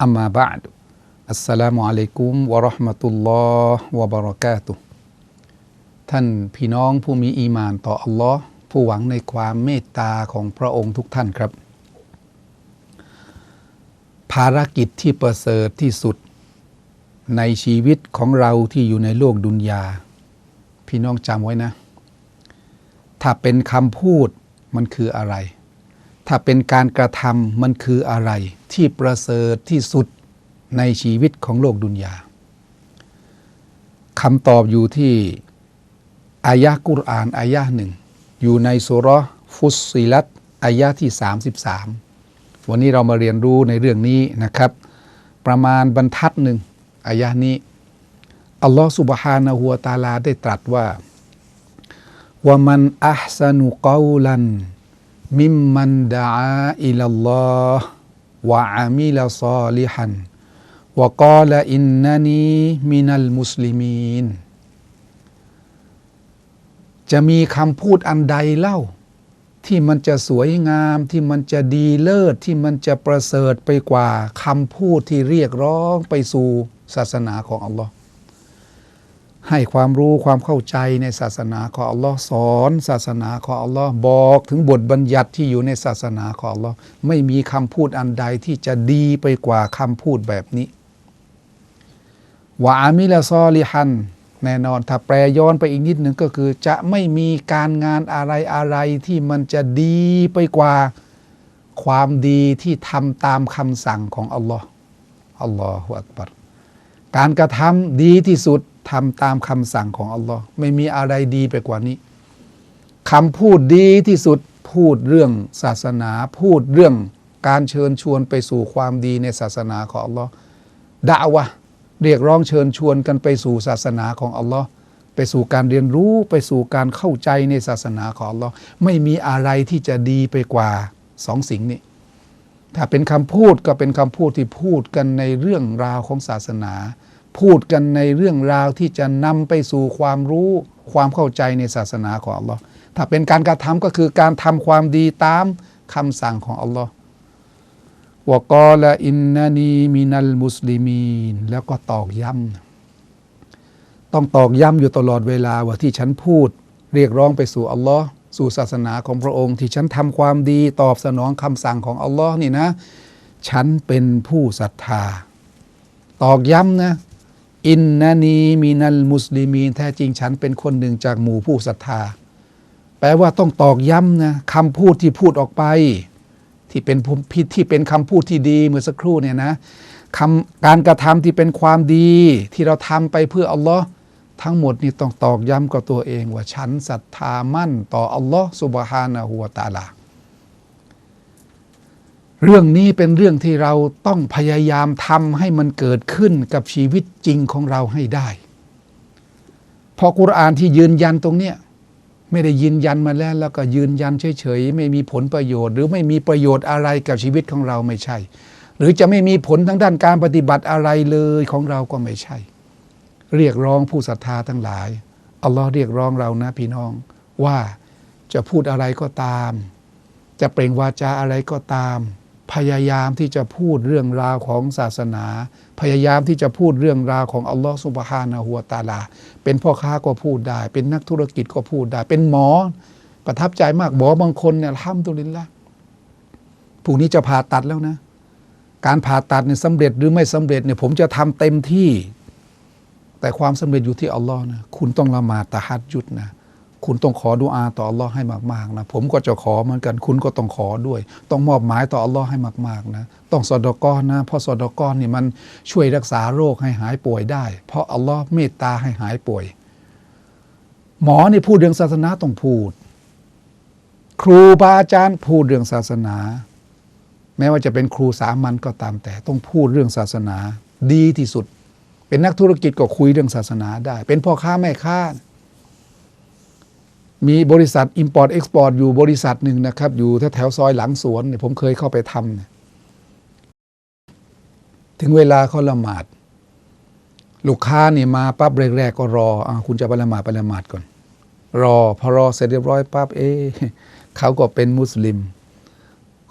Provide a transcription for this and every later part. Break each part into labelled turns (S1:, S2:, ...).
S1: อัมมาบะดอัสสลามุอะลัยกุมวะราะห์มะตุลลอฮ์วะบะเราะกาตุท่านพี่น้องผู้มีอีมานต่ออัลลอฮ์ผู้หวังในความเมตตาของพระองค์ทุกท่านครับ ภารกิจที่ประเสริฐที่สุด ในชีวิตของเราที่อยู่ในโลกดุนยา พี่น้องจำไว้นะ ถ้าเป็นคำพูดมันคืออะไร ถ้าเป็นการกระทำมันคืออะไรที่ประเสริฐที่สุดในชีวิตของโลกดุนยาคำตอบอยู่ที่อายะกุรอานอายะหนึ่ง อยู่ในสุรฟุสซิลัตอายะที่ 33 วันนี้เรามาเรียนรู้ในเรื่องนี้นะครับ ประมาณบรรทัดหนึ่งอายะนี้ อัลลอฮ์สุบฮานะฮูวตาลาได้ตรัสว่าว่ามันอัพสนุกอลัน มิมมันดาอิลลอฮ์วะอามิลซอลิฮันวะกาลอินนันีมินัลมุสลิมีนจะมีคำพูดอันใดเล่า ที่มันจะสวยงาม ที่มันจะดีเลิศ ที่มันจะประเสริฐไปกว่าคำพูดที่เรียกร้องไปสู่ศาสนาของอัลลอฮ์ ให้ความรู้ความเข้าใจในศาสนาของอัลลอฮ์สอน ศาสนาของอัลลอฮ์บอกถึงบทบัญญัติที่อยู่ในศาสนาของอัลลอฮ์ไม่มีคำพูดอันใดที่จะดีไปกว่าคำพูดแบบนี้วะอามิลซอลิฮัน แน่นอนถ้าแปลย้อนไปอีกนิดหนึ่งก็คือ จะไม่มีการงานอะไรอะไรที่มันจะดีไปกว่าความดีที่ทำตามคำสั่งของอัลลอฮ์อัลลอฮฺอักบัรการกระทำดีที่สุด ทำตามคำสั่งของอัลลอฮ์ไม่มีอะไรดีไปกว่านี้คำพูดดีที่สุดพูดเรื่องศาสนาพูดเรื่องการเชิญชวนไปสู่ความดีในศาสนาของอัลลอฮ์ด่าวะเรียกร้องเชิญชวนกันไปสู่ศาสนาของอัลลอฮ์ไปสู่การเรียนรู้ไปสู่การเข้าใจในศาสนาของอัลลอฮ์ไม่มีอะไรที่จะดีไปกว่าสองสิ่งนี้ ถ้าเป็นคำพูดก็เป็นคำพูดที่พูดกันในเรื่องราวของศาสนา พูดกันในเรื่องราวที่จะนำไปสู่ความรู้ความเข้าใจในศาสนาของอัลลอฮ์ถ้าเป็นการกระทำก็คือการทำความดีตามคำสั่งของอัลลอฮ์วกอละอินนานีมินัลมุสลิมีนแล้วก็ตอกย้ำต้องตอกย้ำอยู่ตลอดเวลาว่าที่ฉันพูด เรียกร้องไปสู่อัลลอฮ์สู่ศาสนาของพระองค์ ที่ฉันทำความดีตอบสนองคำสั่งของอัลลอฮ์นี่นะ ฉันเป็นผู้ศรัทธา ตอกย้ำนะ อินนานีมินัลมุสลิมีนแท้จริงฉันเป็นคนหนึ่งจากหมู่ผู้ศรัทธา แปลว่าต้องตอกย้ำนะคำพูดที่พูดออกไป ที่เป็นพิที่เป็นคำพูดที่ดีเมื่อสักครู่เนี่ยนะคำการกระทำที่เป็นความดี ที่เราทำไปเพื่ออัลลอฮ์ทั้งหมดนี่ต้องตอกย้ำกับตัวเองว่าฉันศรัทธามั่นต่ออัลลอฮ์สุบฮานะฮูวะตาลา เรื่องนี้เป็นเรื่องที่เราต้องพยายามทำให้มันเกิดขึ้นกับชีวิตจริงของเราให้ได้ พอกุรอานที่ยืนยันตรงเนี้ยไม่ได้ยืนยันมาแล้วแล้วก็ยืนยันเฉยๆไม่มีผลประโยชน์ หรือไม่มีประโยชน์อะไรกับชีวิตของเราไม่ใช่ หรือจะไม่มีผลทางด้านการปฏิบัติอะไรเลยของเราก็ไม่ใช่ เรียกร้องผู้ศรัทธาทั้งหลายอัลลอฮ์เรียกร้องเรานะพี่น้องว่าจะพูดอะไรก็ตาม จะเปล่งวาจาอะไรก็ตาม พยายามที่จะพูดเรื่องราวของศาสนา พยายามที่จะพูดเรื่องราวของอัลลอฮ์สุบฮานะฮัวตาลา เป็นพ่อค้าก็พูดได้ เป็นนักธุรกิจก็พูดได้ เป็นหมอ ประทับใจมากหมอบางคนเนี่ยห้ามตุลินละพรุ่งนี้จะผ่าตัดแล้วนะ การผ่าตัดเนี่ยสำเร็จหรือไม่สำเร็จเนี่ยผมจะทำเต็มที่ แต่ความสำเร็จอยู่ที่อัลลอฮ์นะคุณต้องละหมาดตะฮัดยุดนะ คุณต้องขอดุอาต่ออัลลอฮ์ให้มากๆนะผมก็จะขอเหมือนกันคุณก็ต้องขอด้วย ต้องมอบหมายต่ออัลลอฮ์ให้มากๆนะต้องสอดกอนนะเพราะสอดกอนนี่มันช่วยรักษาโรคให้หายป่วยได้ เพราะอัลลอฮ์เมตตาให้หายป่วย หมอนี่พูดเรื่องศาสนาต้องพูด ครูบาอาจารย์พูดเรื่องศาสนา แม้ว่าจะเป็นครูสามัญก็ตามแต่ต้องพูดเรื่องศาสนา ดีที่สุด เป็นนักธุรกิจก็คุยเรื่องศาสนาได้ เป็นพ่อค้าแม่ค้า มีบริษัท Import Export อยู่บริษัทหนึ่งนะครับ อยู่แถวซอยหลังสวนเนี่ยผมเคยเข้าไปทำเนี่ยถึงเวลาเขาละหมาด ลูกค้านี่มาปั๊บแรกๆก็รออคุณจะไปละหมาดไปละหมาดก่อน รอพอรอเสร็จเรียบร้อยปั๊บเอ๊เขาก็เป็นมุสลิม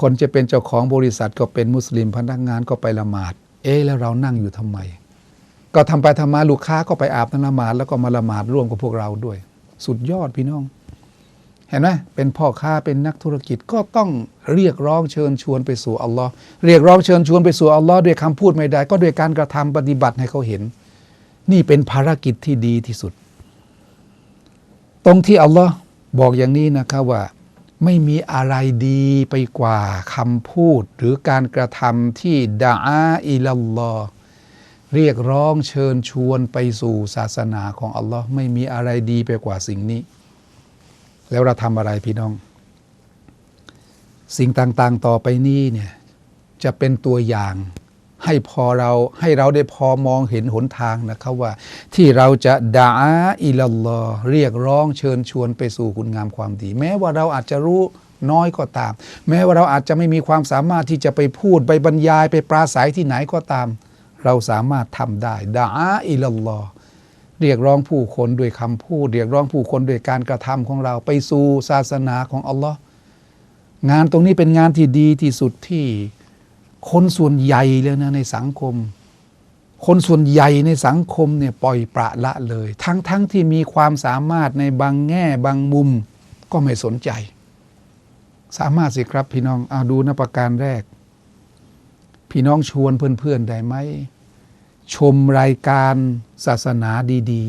S1: คนจะเป็นเจ้าของบริษัทก็เป็นมุสลิม พนักงานก็ไปละหมาด เอ๊แล้วเรานั่งอยู่ทำไม ก็ทำไปทำมาลูกค้าก็ไปอาบน้ำละหมาดแล้วก็มาละหมาดร่วมกับพวกเราด้วย สุดยอดพี่น้อง เห็นไหมเป็นพ่อค้าเป็นนักธุรกิจก็ต้องเรียกร้องเชิญชวนไปสู่อัลลอฮ์เรียกร้องเชิญชวนไปสู่อัลลอฮ์ด้วยคำพูดไม่ได้ ก็ด้วยการกระทำปฏิบัติให้เขาเห็น นี่เป็นภารกิจที่ดีที่สุด ตรงที่อัลลอฮ์บอกอย่างนี้นะครับว่าไม่มีอะไรดีไปกว่าคำพูดหรือการกระทำที่ดาอาอิลัลลอฮ์ เรียกร้องเชิญชวนไปสู่ศาสนาของอัลลอฮ์ไม่มีอะไรดีไปกว่าสิ่งนี้ แล้วเราทำอะไรพี่น้อง สิ่งต่างๆต่อไปนี้เนี่ยจะเป็นตัวอย่างให้พอเราให้เราได้พอมองเห็นหนทางนะครับว่า ที่เราจะดาอาอิลลอฮ์เรียกร้องเชิญชวนไปสู่คุณงามความดี แม้ว่าเราอาจจะรู้น้อยก็ตาม แม้ว่าเราอาจจะไม่มีความสามารถที่จะไปพูดไปบรรยายไปปราศัยที่ไหนก็ตาม เราสามารถทำได้ดาอิลลอเรียกร้องผู้คนด้วยคำพูด เรียกร้องผู้คนด้วยการกระทำของเราไปสู่ศาสนาของอัลลอฮ์งานตรงนี้เป็นงานที่ดีที่สุดที่คนส่วนใหญ่เลยนะในสังคม คนส่วนใหญ่ในสังคมเนี่ยปล่อยปละละเลย ทั้งทั้งที่มีความสามารถในบางแง่บางมุมก็ไม่สนใจ สามารถสิครับพี่น้องเอาดูนะประการแรก พี่น้องชวนเพื่อนๆได้ไหม ชมรายการศาสนาดี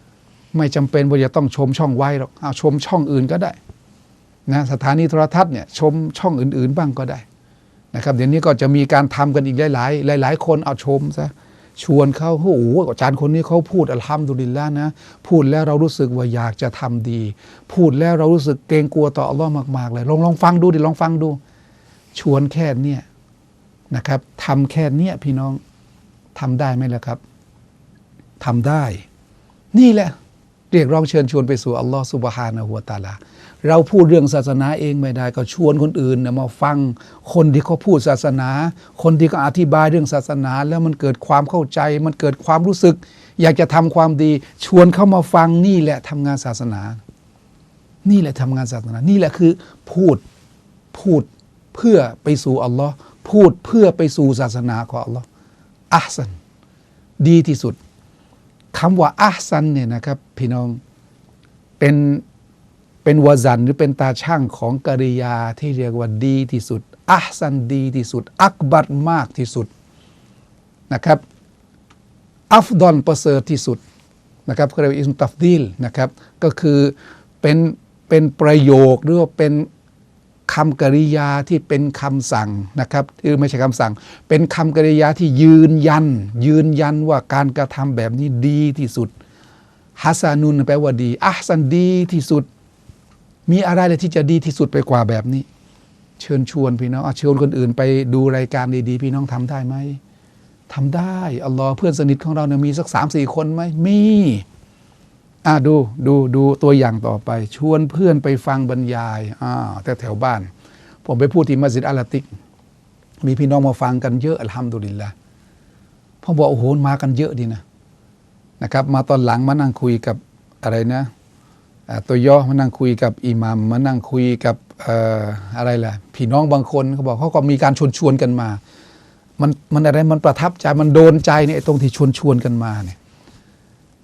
S1: ๆ ไม่จำเป็นว่าจะต้องชมช่องไว้หรอกเอาชมช่องอื่นก็ได้นะสถานีโทรทัศน์เนี่ยชมช่องอื่น ๆ บ้างก็ได้นะครับเดี๋ยวนี้ก็จะมีการทำกันอีกหลาย ๆ หลาย ๆ คนเอาชมซะชวนเขาโอ้โหอาจารย์คนนี้เขาพูดอัลฮัมดุลิลละนะพูดแล้วเรารู้สึกว่าอยากจะทำดี พูดแล้วเรารู้สึกเกรงกลัวต่ออัลลอฮ์มาก ๆ เลยลองลองฟังดูดิลองฟังดู ชวนแค่เนี้ยนะครับทำแค่เนี้ยพี่น้อง ทำได้ไหมล่ะครับทำได้ นี่แหละ เรียกร้องเชิญชวนไปสู่อัลลอฮ์สุบฮานะหัวตาลา เราพูดเรื่องศาสนาเองไม่ได้ ก็ชวนคนอื่นนะมาฟังคนที่เขาพูดศาสนา คนที่เขาอธิบายเรื่องศาสนา แล้วมันเกิดความเข้าใจ มันเกิดความรู้สึก อยากจะทำความดี ชวนเข้ามาฟังนี่แหละทำงานศาสนา นี่แหละทำงานศาสนา นี่แหละคือพูดพูดเพื่อไปสู่อัลลอฮ์พูดเพื่อไปสู่ศาสนาของอัลลอฮ์ อัพซันดีที่สุดคำว่าอัพซันเนี่ยนะครับพี่น้องเป็นเป็นวาซันหรือเป็นตาช่างของกริยาที่เรียกว่าดีที่สุดอัพซันดีที่สุด อักบัตมากที่สุดนะครับอัฟดอนประเสริฐที่สุดนะครับเขาเรียกว่าอิสมตัฟดีลนะครับก็คือเป็นเป็นประโยคหรือว่าเป็น คำกริยาที่เป็นคำสั่งนะครับคือไม่ใช่คำสั่ง เป็นคำกริยาที่ยืนยัน ยืนยันว่าการกระทำแบบนี้ดีที่สุดฮัสซานุนแปลว่าดีอัพซันดีที่สุด มีอะไรเลยที่จะดีที่สุดไปกว่าแบบนี้ เชิญชวนพี่น้องเอาเชิญคนอื่นไปดูรายการดีๆ พี่น้องทำได้ไหมทำได้อัลลอฮ์เพื่อนสนิทของเราเนี่ยมีสักสามสี่คนไหมมี อ่าดูดูดูตัวอย่างต่อไป ชวนเพื่อนไปฟังบรรยายอ่าแต่แถวบ้าน ผมไปพูดที่มัสยิดอัลาติก มีพี่น้องมาฟังกันเยอะอัลฮัมดุลิลละผมบอกโอ้โหมากันเยอะดีนะนะครับ มาตอนหลังมานั่งคุยกับอะไรนะอ่าตัวย่อมานั่งคุยกับอิหมัมมานั่งคุยกับเอ่ออะไรล่ะพี่น้องบางคนเขาบอกเขาก็มีการชวนชวนกันมา มันมันอะไรมันประทับใจมันโดนใจเนี่ยตรงที่ชวนชวนกันมาเนี่ย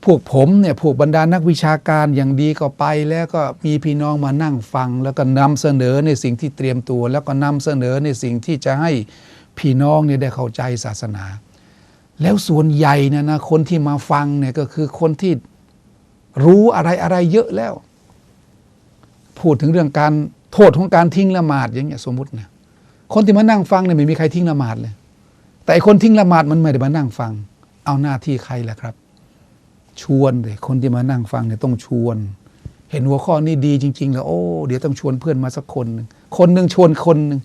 S1: พวกผมเนี่ยพวกบรรดานักวิชาการอย่างดีก็ไป แล้วก็มีพี่น้องมานั่งฟัง แล้วก็นำเสนอในสิ่งที่เตรียมตัว แล้วก็นำเสนอในสิ่งที่จะให้พี่น้องเนี่ยได้เข้าใจศาสนา แล้วส่วนใหญ่เนี่ยนะคนที่มาฟังเนี่ยก็คือคนที่รู้อะไรอะไรเยอะแล้ว พูดถึงเรื่องการโทษของการทิ้งละหมาดอย่างเงี้ยสมมติเนี่ยคนที่มานั่งฟังเนี่ยไม่มีใครทิ้งละหมาดเลย แต่ไอ้คนทิ้งละหมาดมันไม่ได้มานั่งฟัง เอาหน้าที่ใครล่ะครับ ชวนเลยคนที่มานั่งฟังเนี่ยต้องชวน เห็นหัวข้อนี้ดีจริง ๆ แล้ว โอ้เดี๋ยวต้องชวนเพื่อนมาสักคนหนึ่งคนหนึ่งชวนคนหนึ่ง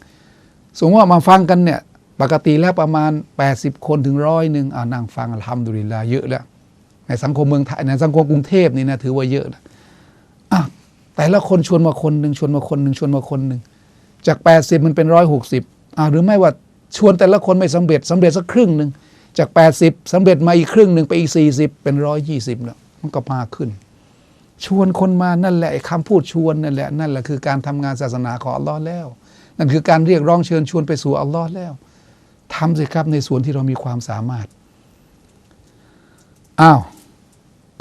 S1: สมมติว่ามาฟังกันเนี่ย ปกติแล้วประมาณ 80 คนถึงร้อยหนึ่งอ่านั่งฟังอัลฮัมดุลิลาเยอะแล้ว ในสังคมเมืองไทยในสังคมกรุงเทพนี่นะถือว่าเยอะแล้วอะแต่ละคนชวนมาคนหนึ่งชวนมาคนหนึ่งชวนมาคนหนึ่งจาก 80 มันเป็นร้อยหกสิบอ่าหรือไม่ว่าชวนแต่ละคนไม่สำเร็จสำเร็จสักครึ่งหนึ่ง จาก 80สำเร็จมาอีกครึ่งหนึ่งไปอีก 40 เป็นร้อยยี่สิบแล้ว มันก็มากขึ้น ชวนคนมานั่นแหละคำพูดชวนนั่นแหละนั่นแหละคือการทำงานศาสนาของอัลลอฮ์แล้ว นั่นคือการเรียกร้องเชิญชวนไปสู่อัลลอฮ์แล้วทำสิครับในส่วนที่เรามีความสามารถอ้าว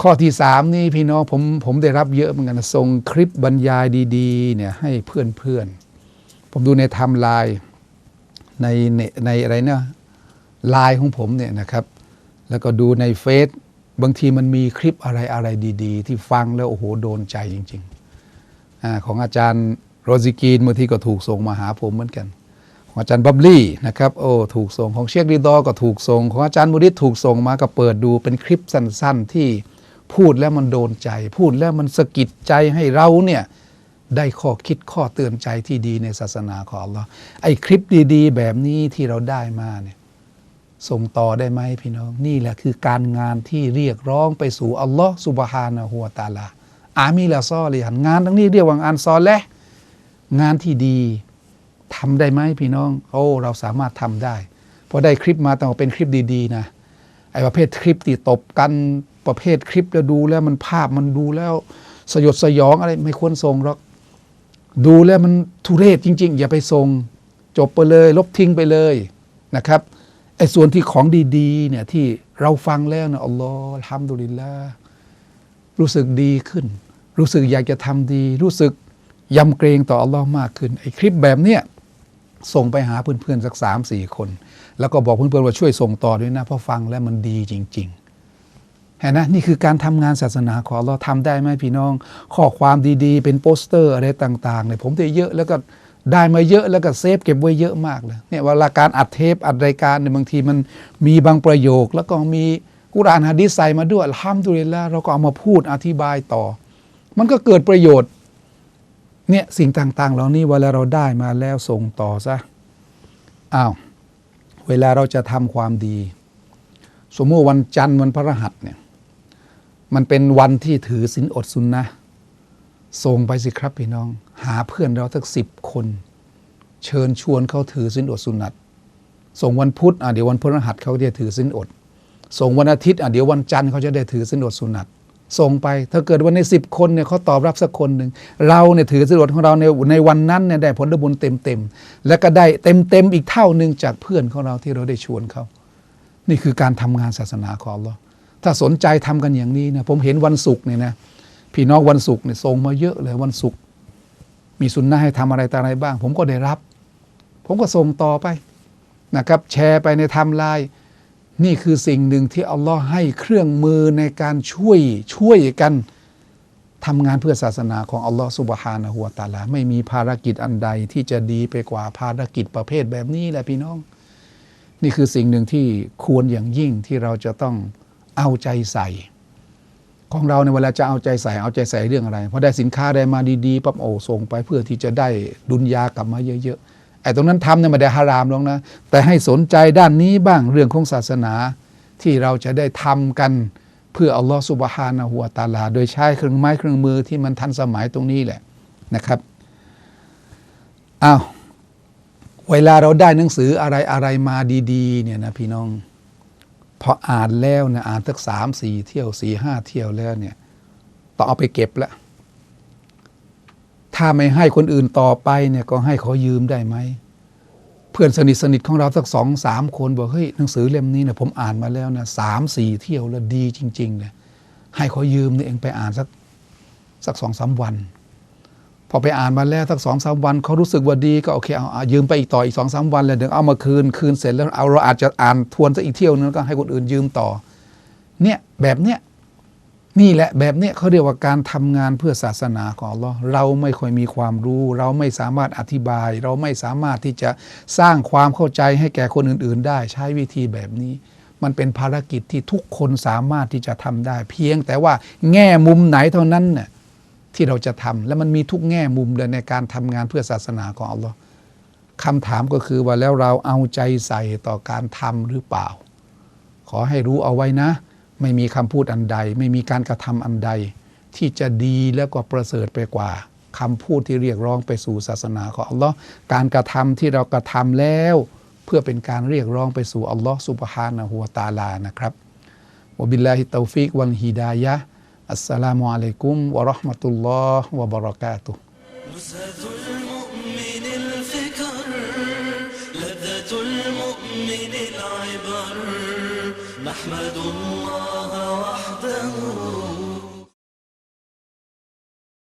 S1: ข้อที่สามนี่พี่น้องผมผมได้รับเยอะเหมือนกันส่งคลิปบรรยายดีๆเนี่ยให้เพื่อนๆผมดูในไทม์ไลน์ในในอะไรเนี่ย ไลน์ของผมเนี่ยนะครับ แล้วก็ดูในเฟซบางทีมันมีคลิปอะไรอะไรดี ๆ ที่ฟังแล้วโอ้โหโดนใจจริงๆอของอาจารย์โรซิกีนบางทีก็ถูกส่งมาหาผมเหมือนกัน ของอาจารย์บับลี่นะครับโอ้ถูกส่งของเชคดีดอก็ถูกส่ง ของอาจารย์มุริตถูกส่งมาก็เปิดดูเป็นคลิปสั้น ๆ ที่พูดแล้วมันโดนใจ พูดแล้วมันสะกิดใจให้เราเนี่ยได้ข้อคิดข้อเตือนใจที่ดีในศาสนาของอัลลอฮ์ไอ้คลิปดี ๆ แบบนี้ที่เราได้มาเนี่ย ส่งต่อได้ไหมพี่น้อง นี่แหละคือการงานที่เรียกร้องไปสู่อัลลอฮ์สุบฮานะฮูวตาลาอามีละซอเลยหันงานทั้งนี้เรียกว่างานซอและงานที่ดีทำได้ไหมพี่น้อง โอ้เราสามารถทำได้พอได้คลิปมาต้องเป็นคลิปดีๆนะไอ้ประเภทคลิปที่ตบกันประเภทคลิปแล้วดูแล้วมันภาพมันดูแล้วสยดสยองอะไรไม่ควรส่งหรอกดูแล้วมันทุเรศจริง ๆ อย่าไปส่งจบไปเลย ลบทิ้งไปเลยนะครับ ไอ้ส่วนที่ของดีๆเนี่ยที่เราฟังแล้วนะอัลลอฮ์ทำดุลิลละรู้สึกดีขึ้น รู้สึกอยากจะทำดี รู้สึกยำเกรงต่ออัลลอฮ์มากขึ้น ไอ้คลิปแบบเนี้ยส่งไปหาเพื่อนๆสักสามสี่คน แล้วก็บอกเพื่อนๆว่าช่วยส่งต่อด้วยนะเพราะฟังแล้วมันดีจริงๆเห็นนะนี่คือการทำงานศาสนาของเราทำได้ไหมพี่น้อง ข้อความดีๆ เป็นโปสเตอร์อะไรต่างๆเนี่ยผมได้เยอะแล้วก็ ได้มาเยอะแล้วก็เซฟเก็บไว้เยอะมากเลยเนี่ยเวลาการอัดเทปอัดรายการเนี่ยบางทีมันมีบางประโยค แล้วก็มีกุรานฮะดีษใส่มาด้วยอัลฮัมดุลิลละเราก็เอามาพูดอธิบายต่อ มันก็เกิดประโยชน์เนี่ยสิ่งต่าง ๆ เหล่านี้เวลาเราได้มาแล้วส่งต่อซะอ้าวเวลาเราจะทำความดี สมมติวันจันทร์วันพระหัสเนี่ยมันเป็นวันที่ถือศีลอดสุนนะ ส่งไปสิครับพี่น้อง หาเพื่อนเราสักสิบคน เชิญชวนเขาถือศีลอดสุนัตส่งวันพุธอะเดี๋ยววันพฤหัสเขาจะถือศีลอด ส่งวันอาทิตย์อะเดี๋ยววันจันทร์เขาจะได้ถือศีลอดสุนัตส่งไป ถ้าเกิดวันในสิบคนเนี่ยเขาตอบรับสักคนหนึ่งเราเนี่ยถือศีลอดของเราในในวันนั้นเนี่ยได้ผลบุญเต็มเต็มและก็ได้เต็มเต็มอีกเท่าหนึ่งจากเพื่อนของเราที่เราได้ชวนเขานี่คือการทำงานศาสนาของอัลลอฮ์ถ้าสนใจทำกันอย่างนี้นะผมเห็นวันศุกร์เนี่ยนะ พี่น้องวันศุกร์เนี่ยส่งมาเยอะเลยวันศุกร์มีสุนนะให้ทำอะไรต่ออะไรบ้าง ผมก็ได้รับ ผมก็ส่งต่อไปนะครับ แชร์ไปในไทม์ไลน์นี่คือสิ่งหนึ่งที่อัลลอฮ์ให้เครื่องมือในการช่วยช่วยกันทำงานเพื่อศาสนาของอัลลอฮ์สุบฮานะฮูวตาลาไม่มีภารกิจอันใดที่จะดีไปกว่าภารกิจประเภทแบบนี้แหละพี่น้อง นี่คือสิ่งหนึ่งที่ควรอย่างยิ่งที่เราจะต้องเอาใจใส่ ของเราในเวลาจะเอาใจใส่เอาใจใส่เรื่องอะไรพอได้สินค้าได้มาดีๆปั๊บโอ้ส่งไปเพื่อที่จะได้ดุนยากลับมาเยอะๆไอ้ตรงนั้นทำเนี่ยไม่ได้ฮารามหรอกนะ แต่ให้สนใจด้านนี้บ้างเรื่องของศาสนา ที่เราจะได้ทำกันเพื่ออัลลอฮฺสุบฮานะฮูวตาลา โดยใช้เครื่องไม้เครื่องมือที่มันทันสมัยตรงนี้แหละนะครับอ้าวเวลาเราได้หนังสืออะไรอะไรมาดีๆเนี่ยนะพี่น้อง พออ่านแล้วเนี่ยอ่านสักสามสี่เที่ยวสี่ห้าเที่ยวแล้วเนี่ยต้องเอาไปเก็บแล้วถ้าไม่ให้คนอื่นต่อไปเนี่ยก็ให้เขายืมได้ไหมเพื่อนสนิทสนิทของเราสักสองสามคนบอกเฮ้ยหนังสือเล่มนี้เนี่ยผมอ่านมาแล้วนะสามสี่เที่ยวแล้วดีจริงๆเลยให้เขายืมเนี่ยเองไปอ่านสักสักสองสามวัน อไปอ่านมาแล้วสักสองสามวันเขารู้สึกว่าดีก็โอเคเอายืมไปอีกต่ออีกสองสามวันเลยเดี๋ยวเอามาคืนคืนเสร็จแล้วเอาเราอาจจะอ่านทวนสักอีกเที่ยวนึงก็ให้คนอื่นยืมต่อ เนี่ยแบบเนี้ยนี่แหละแบบเนี้ยเขาเรียกว่าการทำงานเพื่อศาสนาของอัลลอฮ์เราไม่ค่อยมีความรู้ เราไม่สามารถอธิบาย เราไม่สามารถที่จะสร้างความเข้าใจให้แก่คนอื่น ๆ ได้ใช้วิธีแบบนี้ มันเป็นภารกิจที่ทุกคนสามารถที่จะทำได้ เพียงแต่ว่าแง่มุมไหนเท่านั้นเนี่ย ที่เราจะทำและมันมีทุกแง่มุมเลยในการทำงานเพื่อศาสนาของอัลลอฮ์คำถามก็คือว่าแล้วเราเอาใจใส่ต่อการทำหรือเปล่า ขอให้รู้เอาไว้นะ ไม่มีคำพูดอันใด ไม่มีการกระทำอันใด ที่จะดีแล้วก็ประเสริฐไปกว่าคำพูดที่เรียกร้องไปสู่ศาสนาของอัลลอฮ์การกระทำที่เรากระทำแล้ว เพื่อเป็นการเรียกร้องไปสู่อัลลอฮ์สุบฮานะฮูวตาลานะครับวบิลลาฮิตตฟิกวัลฮิดายะ
S2: السلام عليكم ورحمة الله وبركاته. نحمد الله وحده.